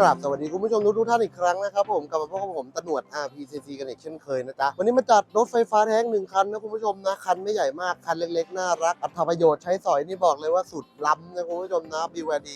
กราบสวัสดีคุณผู้ชมทุกท่านอีกครั้งนะครับผมกลับมาพบกับผมตะหนวด RPCC กันอีกเช่นเคยนะจ๊ะ วันนี้มาจัดรถไฟฟ้าแท้งหนึ่งคันนะคุณผู้ชมนะ คันไม่ใหญ่มาก คันเล็กๆ น่ารัก อัตประโยชน์ใช้สอยนี่บอกเลยว่าสุดล้ำนะคุณผู้ชมนะ BYD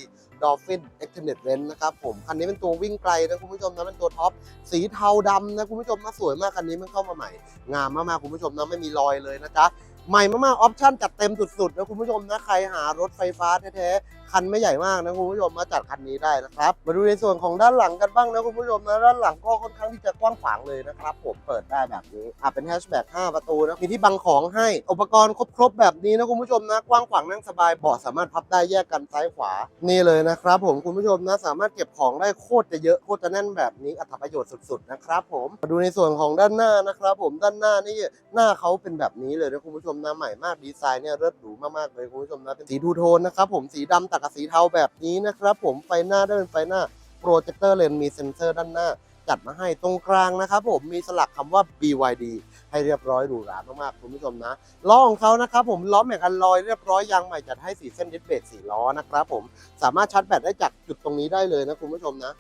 Dolphin Extended Range นะครับผมคันนี้เป็นตัววิ่งไกลนะคุณผู้ชมนะเป็นตัวท็อปสีเทาดำนะคุณผู้ชมนะสวยมากคันนี้มันเข้ามาใหม่ งามมากๆคุณผู้ชมนะไม่มีรอยเลยนะจ๊ะ ใหม่มากๆออปชั่นจัดเต็มสุดๆนะคุณผู้ชมนะใครหารถไฟฟ้าแท้ๆคันไม่ใหญ่มากนะคุณผู้ชมมาจัดคันนี้ได้นะครับ มาดูในส่วนของด้านหลังกันบ้างนะคุณผู้ชมนะด้านหลังก็ค่อนข้างที่จะกว้างขวางเลยนะครับผมเปิดได้แบบนี้อะเป็นแฮชแบ็ก5ประตูนะมีที่บังของให้อุปกรณ์ครบๆแบบนี้นะคุณผู้ชมนะกว้างขวางนั่งสบายเบาะสามารถพับได้แยกกันซ้ายขวานี่เลยนะครับ ผมคุณผู้ชมนะสามารถเก็บของได้โคตรจะเยอะโคตรจะแน่นแบบนี้อัตประโยชน์สุดๆนะครับผมมาดูในส่วนของด้านหน้านะครับ ผมด้านหน้านี่หน้าเขาเป็นแบบนี้เลยนะคุณผู้ชมนะใหม่มากดีไซน์เนี่ยเลิศหรูมากๆเลยคุณผู้ชมนะเป็นสีทูโทนนะครับผมสีดำตัดกับสีเทาแบบนี้นะครับผมไฟหน้าได้เป็นไฟหน้าโปรเจคเตอร์เลนมีเซ็นเซอร์ด้านหน้า จัดมาให้ตรงกลางนะครับผมมีสลักคำว่า BYD ให้เรียบร้อยหรูหรามากๆคุณผู้ชมนะล้อของเขานะครับผมล้อแม็กอันลอยเรียบร้อยยางใหม่จัดให้สีเส้นดิสเบรกสีล้อนะครับผมสามารถชาร์จแบตได้จากจุดตรงนี้ได้เลยนะคุณผู้ชมนะ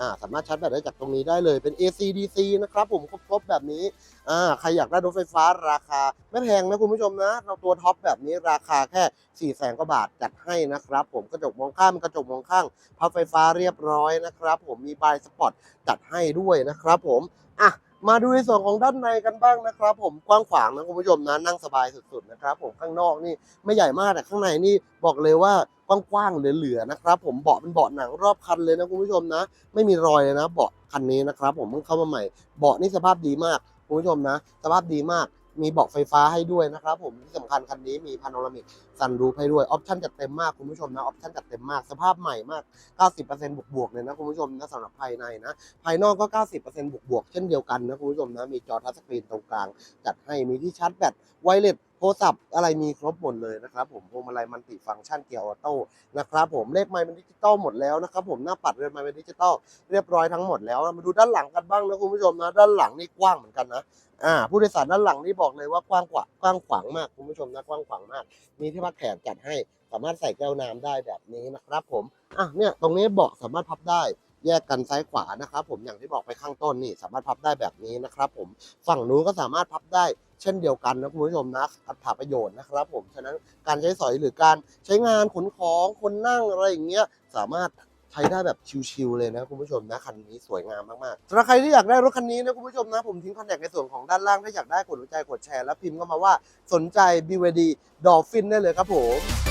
อ่าสามารถชาร์จแบตได้จากตรงนี้ได้เลยเป็น AC DC นะครับผมครบๆแบบนี้อ่าใครอยากได้รถไฟฟ้าราคาไม่แพงนะคุณผู้ชมนะเราตัวท็อปแบบนี้ราคาแค่4ี่แสนกว่าบาทจัดให้นะครับ ผมกระจกมองข้ามกระจกมองข้างพับไฟฟ้าเรียบร้อยนะครับ ผมมีบายสปอร์ตจัดให้ด้วยนะครับ ผมอะ มาดูในส่วนของด้านในกันบ้างนะครับ ผมกว้างขวางนะคุณผู้ชมนะนั่งสบายสุดๆนะครับ ผมข้างนอกนี่ไม่ใหญ่มากแต่ข้างในนี่บอกเลยว่ากว้างๆเหลือๆนะครับ ผมเบาะเป็นเบาะหนังรอบคันเลยนะคุณผู้ชมนะ ไม่มีรอยเลยนะเบาะคันนี้นะครับ ผมเพิ่งเข้ามาใหม่เบาะนี่สภาพดีมากคุณผู้ชมนะ สภาพดีมาก มีเบาะไฟฟ้าให้ด้วยนะครับผมที่สำคัญคันนี้มีพาโนรามิกซันรูฟให้ด้วยออปชั่นจัดเต็มมากคุณผู้ชมนะออปชั่นจัดเต็มมากสภาพใหม่มาก 90%บวกบวกๆเลยนะคุณผู้ชมนะสำหรับภายในนะภายนอกก็ 90%บวกบวกๆเช่นเดียวกันนะคุณผู้ชมนะมีจอทัชสกรีนตรงกลาง จัดให้มีที่ชาร์จแบตไวเลส โทรศัพท์อะไรมีครบหมดเลยนะครับผมพวงมาลัยมันติฟังก์ชันเกียร์ออโต้นะครับผมเลขไมค์เป็นดิจิตอลหมดแล้วนะครับผมหน้าปัดเรือนไมค์เป็นดิจิตอลเรียบร้อยทั้งหมดแล้วมาดูด้านหลังกันบ้างนะคุณผู้ชมนะด้านหลังนี่กว้างเหมือนกันนะอ่าผู้โดยสารด้านหลังนี่บอกเลยว่ากว้างกว่ากว้างขวางมากคุณผู้ชมนะกว้างขวางมาก มีที่พักแขนจัดให้สามารถใส่แก้วน้ำได้แบบนี้นะครับผมอะเนี่ยตรงนี้เบาะสามารถพับได้ แยกกันซ้ายขวานะครับ ผมอย่างที่บอกไปข้างต้นนี่สามารถพับได้แบบนี้นะครับ ผมฝั่งนู้นก็สามารถพับได้เช่นเดียวกันนะคุณผู้ชมนะอัตราประโยชน์นะครับ ผมฉะนั้นการใช้สอยหรือการใช้งานขนของคนนั่งอะไรอย่างเงี้ยสามารถใช้ได้แบบชิวๆเลยนะคุณผู้ชมนะคันนี้สวยงามมากๆสำหรับใครที่อยากได้รถคันนี้นะคุณผู้ชมนะผมทิ้งคอนแทคในส่วนของด้านล่างถ้าอยากได้กดหัวใจกดแชร์แล้วพิมพ์เข้ามาว่าสนใจ BVD Dolphin ได้เลยครับผม